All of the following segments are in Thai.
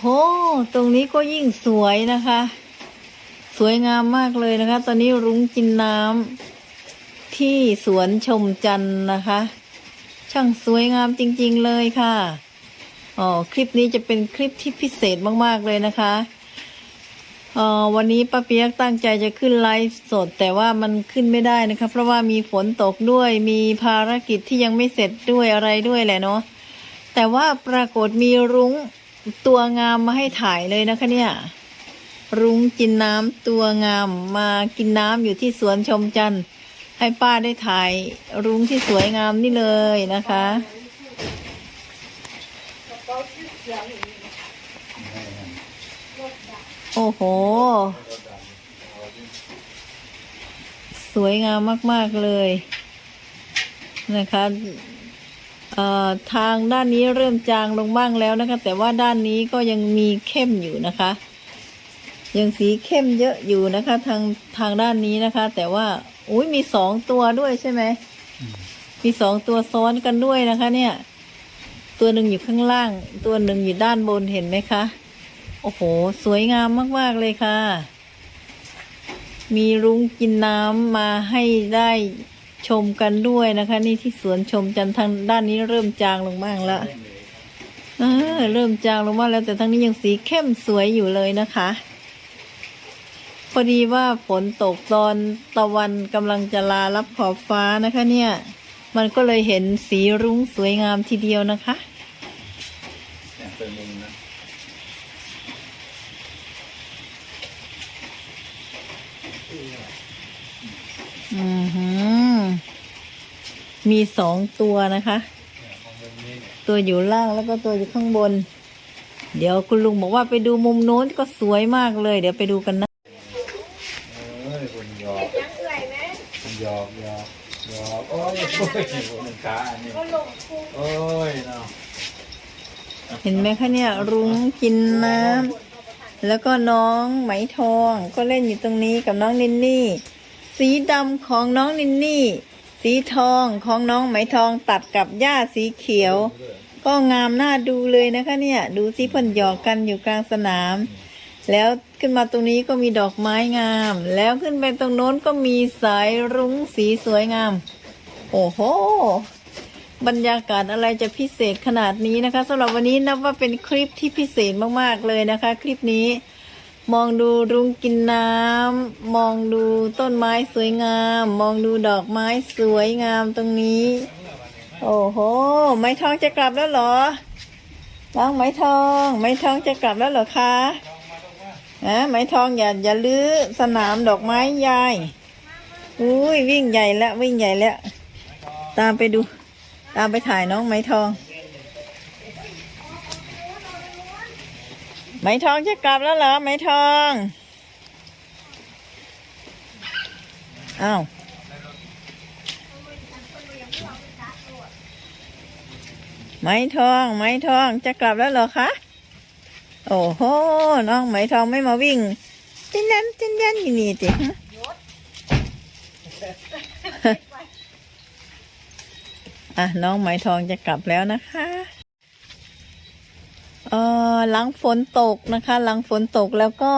โห ตรงนี้ก็ยิ่งสวยนะคะ สวยงามมากเลยนะคะ ตอนนี้รุ้งกินน้ำที่สวนชมจันทร์นะคะ ช่างสวยงามจริง ๆเลยค่ะอ๋อคลิปนี้จะเป็นคลิปที่พิเศษมากๆเลยนะคะอ่อวันนี้ป้าเปียกตั้งใจจะขึ้นไลฟ์สด แต่ว่ามันขึ้นไม่ได้นะคะ เพราะว่ามีฝนตกด้วยมีภารกิจที่ยังไม่เสร็จด้วยอะไรด้วยแหละเนาะแต่ว่าปรากฏมีรุ้ง ตัวงามมาให้ถ่ายเลยนะคะเนี่ย รุ้งกินน้ำตัวงามมากินน้ำอยู่ที่สวนชมจันทร์ให้ป้าได้ถ่ายรุ้งที่สวยงามนี่เลยนะคะโอ้โห สวยงามมาก ๆ เลย นะคะ ทางด้านนี้เริ่มจางลงบ้างแล้วนะคะ แต่ว่าด้านนี้ก็ยังมีเข้มอยู่นะคะ ยังสีเข้มเยอะอยู่นะคะ ทางทางด้านนี้นะคะ แต่ว่าอุ้ยมีสองตัวด้วยใช่ไหมมีสองตัวซ้อนกันด้วยนะคะ เนี่ย ตัวหนึ่งอยู่ข้างล่าง ตัวหนึ่งอยู่ด้านบนเห็นไหมคะโอ้โห สวยงามมาก ๆ เลยค่ะ มีรุ้งกินน้ำมาให้ได้ ชมกันด้วยนะคะ นี่ที่สวนชมจันท์ทางด้านนี้เริ่มจางลงบ้างแล้วเออเริ่มจางลงบ้างแล้วแต่ทางนี้ยังสีเข้มสวยอยู่เลยนะคะ พอดีว่าฝนตกตอนตะวันกำลังจะลารับขอบฟ้านะคะ เนี่ย มันก็เลยเห็นสีรุ้งสวยงามทีเดียวนะคะเนี่ยเป็นมุมนะอือหือ มีสองตัวนะคะ ตัวอยู่ล่างแล้วก็ตัวอยู่ข้างบน เดี๋ยวคุณลุงบอกว่าไปดูมุมโน้นก็สวยมากเลย เดี๋ยวไปดูกันนะเอ้ยคนหยอกคนหยอกหยอกหยอกโอ้ยโอ้ยคนหนึ่งขาอันนี้โอ้ยเนาะเห็นไหมคะเนี่ยรุ้งกินน้ำแล้วก็น้องไหมทองก็เล่นอยู่ตรงนี้กับน้องนินนี่ สีดำของน้องนินนี่ สีทองของน้องไหมทองตัดกับหญ้าสีเขียว ก็งามน่าดูเลยนะคะเนี่ย ดูสิเพ่นหยอกกันอยู่กลางสนาม แล้วขึ้นมาตรงนี้ก็มีดอกไม้งาม แล้วขึ้นไปตรงโน้นก็มีสายรุ้งสีสวยงาม โอ้โหบรรยากาศอะไรจะพิเศษขนาดนี้นะคะสำหรับวันนี้นับว่าเป็นคลิปที่พิเศษมากๆเลยนะคะ คลิปนี้ มองดูรุ้งกินน้ำ มองดูต้นไม้สวยงาม มองดูดอกไม้สวยงามตรงนี้ โอ้โห ไม้ทองจะกลับแล้วเหรอ น้องไม้ทอง ไม้ทองจะกลับแล้วเหรอคะนะไม้ทองอย่าอย่าลื้อสนามดอกไม้ยายอุ้ยวิ่งใหญ่แล้ววิ่งใหญ่แล้ว ตามไปดู ตามไปถ่ายน้องไม้ทอง ไม้ทองจะกลับแล้วเหรอไม้ทองอ้าวไม้ทองไม้ทองจะกลับแล้วเหรอคะโอ้โหน้องไม้ทองไม่มาวิ่งจินยันจินยันอยู่นี่จิอะน้องไหมทองจะกลับแล้วนะคะ อหลังฝนตกนะคะ หลังฝนตกแล้วก็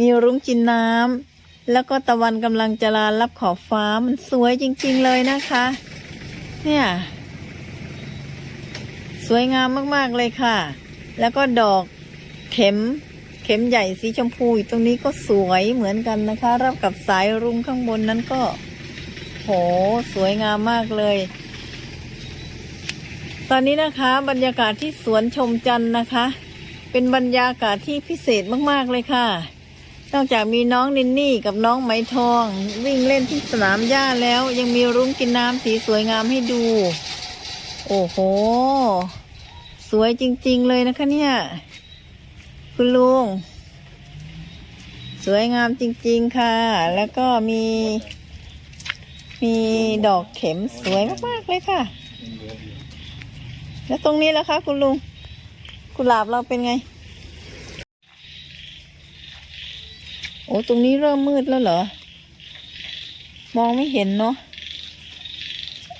มีรุ้งกินน้ำแล้วก็ตะวันกำลังจะลารับขอบฟ้ามันสวยจริงๆเลยนะคะ เนี่ย สวยงามมากๆเลยค่ะ แล้วก็ดอกเข็มเข็มใหญ่สีชมพูอยู่ตรงนี้ก็สวยเหมือนกันนะคะ รับกับสายรุ้งข้างบนนั้นก็ โหสวยงามมากเลย ตอนนี้นะคะ บรรยากาศที่สวนชมจันทร์นะคะ เป็นบรรยากาศที่พิเศษมากๆเลยค่ะ นอกจากมีน้องนินนี่กับน้องไหมทอง วิ่งเล่นที่สนามหญ้าแล้วยังมีรุ้งกินน้ำสีสวยงามให้ดู โอ้โห สวยจริงๆเลยนะคะเนี่ย คุณลุง สวยงามจริงๆค่ะ แล้วก็มี มีดอกเข็มสวยมากๆเลยค่ะ แล้วตรงนี้ล่ะคะ คุณลุง กุหลาบเราเป็นไง โอ้ตรงนี้เริ่มมืดแล้วเหรอ มองไม่เห็นเนาะ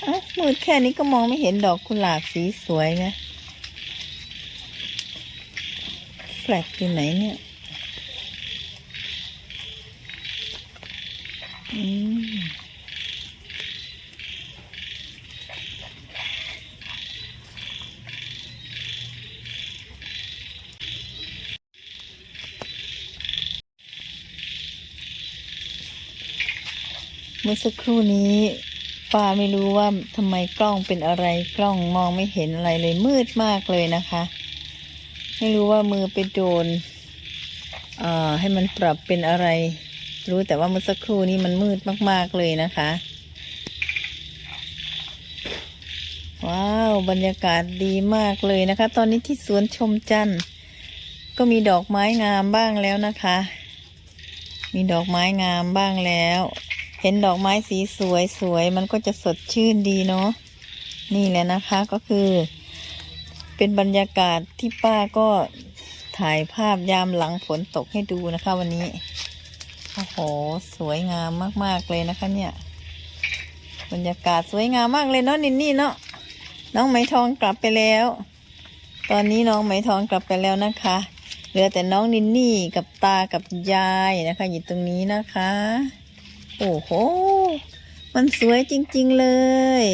อ้ามืดแค่นี้ก็มองไม่เห็นดอกกุหลาบสีสวยนะแฟลกอยู่ไหนเนี่ย อืม เมื่อสักครู่นี้ป้าไม่รู้ว่าทำไมกล้องเป็นอะไรกล้องมองไม่เห็นอะไรเลยมืดมากเลยนะคะ ไม่รู้ว่ามือไปโดนเอ่อให้มันปรับเป็นอะไร รู้แต่ว่าเมื่อสักครู่นี้มันมืดมากๆเลยนะคะ ว้าวบรรยากาศดีมากเลยนะคะ ตอนนี้ที่สวนชมจันทร์ก็มีดอกไม้งามบ้างแล้วนะคะ มีดอกไม้งามบ้างแล้ว เห็นดอกไม้สีสวยสวยมันก็จะสดชื่นดีเนาะนี่แหละนะคะก็คือ เป็นบรรยากาศที่ป้าก็ถ่ายภาพยามหลังฝนตกให้ดูนะคะ วันนี้โอ้โหสวยงามมาก ๆ เลยนะคะ เนี่ย บรรยากาศสวยงามมากเลยเนาะนินนี่เนาะน้องไหมทองกลับไปแล้ว ตอนนี้น้องไหมทองกลับไปแล้วนะคะเหลือแต่น้องนินนี่กับตากับยายนะคะอยู่ตรงนี้นะคะ โอ้โห มันสวยจริง ๆ เลย